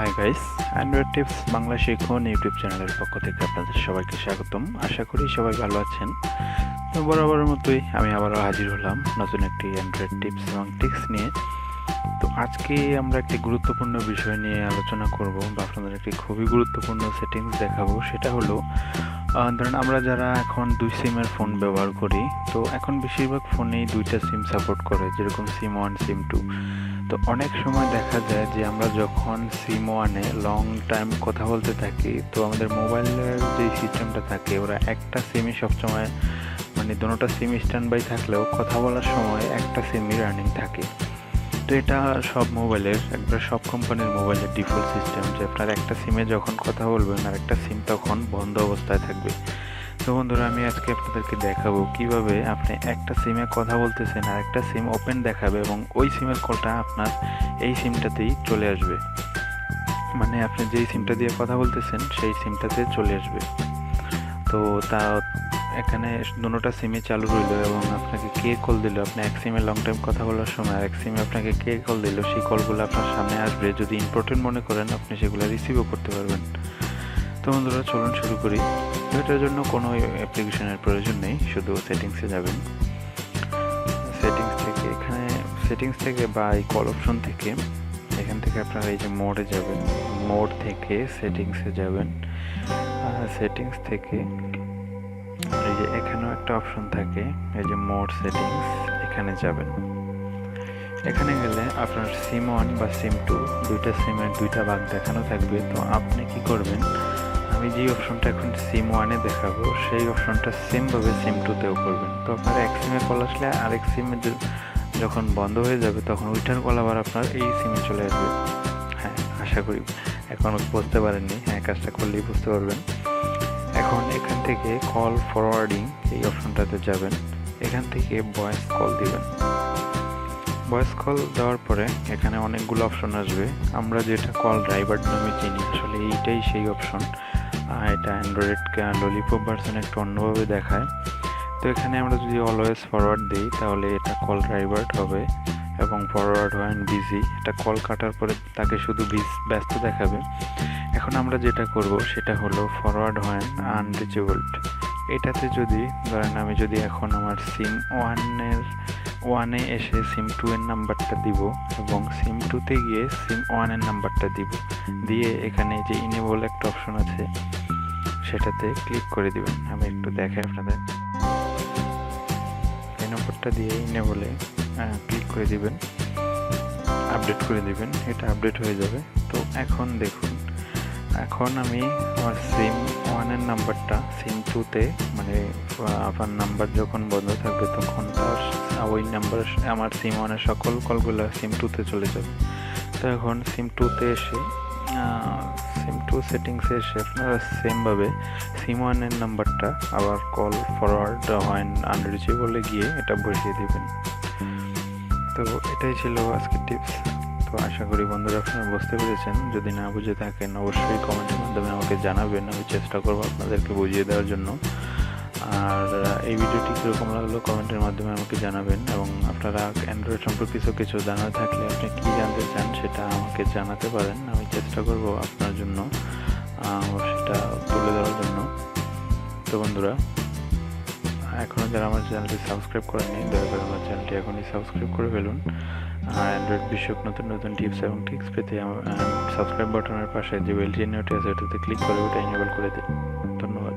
Hi guys android tips Bangla শিখুন YouTube চ্যানেলের পক্ষ থেকে আপনাদের সবাইকে স্বাগতম। আশা করি সবাই ভালো আছেন। তো বরাবরের মতোই আমি আবারও হাজির হলাম নতুন একটি অ্যান্ড্রয়েড টিপস এবং টিক্স নিয়ে। তো আজকে আমরা একটি গুরুত্বপূর্ণ বিষয় নিয়ে আলোচনা করব বা আপনাদের একটি খুবই গুরুত্বপূর্ণ সেটিংস দেখাবো। সেটা হলো ধরেন আমরা যারা এখন দুই সিমের ফোন ব্যবহার করি, তো এখন বেশিরভাগ ফোনেই দুইটা সিম সাপোর্ট করে, যেরকম সিম ওয়ান সিম টু তো অনেক সময় দেখা যায় যে আমরা যখন সিম ওয়ানে লং টাইম কথা বলতে থাকি, তো আমাদের মোবাইলের যে সিস্টেমটা থাকে, ওরা একটা সিমই সবসময় মানে দুটোটা সিম স্ট্যান্ড বাই থাকলেও কথা বলার সময় একটা সিমই রানিং থাকে। তো এটা সব মোবাইলের একবার সব কোম্পানির মোবাইলের ডিফল্ট সিস্টেম যে আপনার একটা সিমে যখন কথা বলবেন আর একটা সিম তখন বন্ধ অবস্থায় থাকবে। তো বন্ধুরা, আমি আজকে আপনাদেরকে দেখাবো কীভাবে আপনি একটা সিমে কথা বলতেছেন আর একটা সিম ওপেন দেখাবে এবং ওই সিমের কলটা আপনার এই সিমটাতেই চলে আসবে। মানে আপনি যেই সিমটা দিয়ে কথা বলতেছেন, সেই সিমটাতে চলে আসবে। তো তা এখানে দুটোটা সিমই চালু রইল এবং আপনাকে কে কল দিল? আপনি এক সিমে লং টাইম কথা বলার সময় আর এক সিমে আপনাকে কে কল দিল? সেই কলগুলো আপনার সামনে আসবে। যদি ইম্পর্টেন্ট মনে করেন, আপনি সেগুলো রিসিভও করতে পারবেন। তো বন্ধুরা, চলুন শুরু করি। এটার জন্য কোনো অ্যাপ্লিকেশনের প্রয়োজন নেই, শুধু সেটিংসে যাবেন। সেটিংস থেকে এখানে সেটিংস থেকে বা এই কল অপশন থেকে, এখান থেকে আপনারা এই যে মোডে যাবেন। মোড থেকে সেটিংসে যাবেন। সেটিংস থেকে এই যে এখানেও একটা অপশন থাকে, এই যে মোড সেটিংস এখানে যাবেন। এখানে গেলে আপনার সিম ওয়ান বা সিম টু দুইটা সিমের দুইটা ভাগ দেখানো থাকবে। তো আপনি কি করবেন যে অপশনটা এখন সিম ওয়ানে দেখাবো, সেই অপশনটা সেমভাবে সিম টুতেও করবেন। তো আপনার এক সিমে কল আসলে আরেক সিমে যখন বন্ধ হয়ে যাবে, তখন ওইটার কল আবার আপনার এই সিমে চলে আসবে। হ্যাঁ আশা করি এখন বুঝতে পারেননি। হ্যাঁ কাজটা করলেই বুঝতে পারবেন। এখন এখান থেকে কল ফরওয়ার্ডিং এই অপশনটাতে যাবেন। এখান থেকে ভয়েস কল দিবেন। ভয়েস কল দেওয়ার পরে এখানে অনেকগুলো অপশন আসবে। আমরা যেটা কল ড্রাইভার নামে চিনি, আসলে এইটাই সেই অপশন এটা অ্যান্ড্রয়েড ললিপপ ভার্সন একটু অন্যভাবে দেখায়। তো এখানে আমরা যদি অলওয়েজ ফরওয়ার্ড দিই, তাহলে এটা কল ড্রাইভার হবে এবং ফরওয়ার্ড হয় অ্যান্ড বিজি এটা কল কাটার পরে তাকে শুধু ব্যস্ত দেখাবে। এখন আমরা যেটা করব, সেটা হলো ফরওয়ার্ড হয় আনরিচেবলড এটাতে যদি, ধরেন আমি যদি এখন আমার সিম ওয়ানের ওয়ানে এসে সিম টু এর নাম্বারটা দিব এবং সিম টুতে গিয়ে সিম ওয়ানের নাম্বারটা দিব। দিয়ে এখানে যে ইনেবল একটা অপশন আছে সেটাতে ক্লিক করে দিবেন। আমি একটু দেখাই আপনাদের। এই নম্বরটা দিয়ে ইনেবলে ক্লিক করে দিবেন। আপডেট করে দিবেন। এটা আপডেট হয়ে যাবে। তো এখন দেখুন এখন আমি আমার সিম ওয়ানের নাম্বারটা সিম টুতে মানে আপনার নাম্বার যখন বন্ধ থাকবে তখন তার ওই নাম্বার আমার সিম ওয়ানের সকল কলগুলো সিম টুতে চলে যাবে। তো এখন সিম টুতে এসে সিম টু সেটিংসে আপনারা সেমভাবে সিম ওয়ানের নাম্বারটা আবার কল ফরওয়ার্ড হয় আনরিচেবলে গিয়ে এটা বসিয়ে দেবেন। তো এটাই ছিল আজকের টিপস তো আশা করি বন্ধুরা আপনারা বুঝতে পেরেছেন। যদি না বুঝে থাকেন, অবশ্যই কমেন্টের মাধ্যমে আমাকে জানাবেন। আমি চেষ্টা করব আপনাদেরকে বুঝিয়ে দেওয়ার জন্য। আর এই ভিডিওটি কীরকম লাগল কমেন্টের মাধ্যমে আমাকে জানাবেন এবং আপনারা অ্যান্ড্রয়েড সম্পর্কে কিছু জানার থাকলে আপনি কী জানতে চান সেটা আমাকে জানাতে পারেন। আমি চেষ্টা করব আপনার জন্য সেটা তুলে দেওয়ার জন্য। তো বন্ধুরা এখনও যারা আমার চ্যানেলটি সাবস্ক্রাইব করেননি, দয়া করে আমার চ্যানেলটি এখনই সাবস্ক্রাইব করে ফেলুন। আর অ্যান্ড্রয়েড বিষয়ক নতুন নতুন টিপস এবং টিক্স পেতে সাবস্ক্রাইব বাটনের পাশে যে বেল চিহ্নটি আছে, ওটাতে ক্লিক করে ওটা ইনেবল করে দিন। ধন্যবাদ।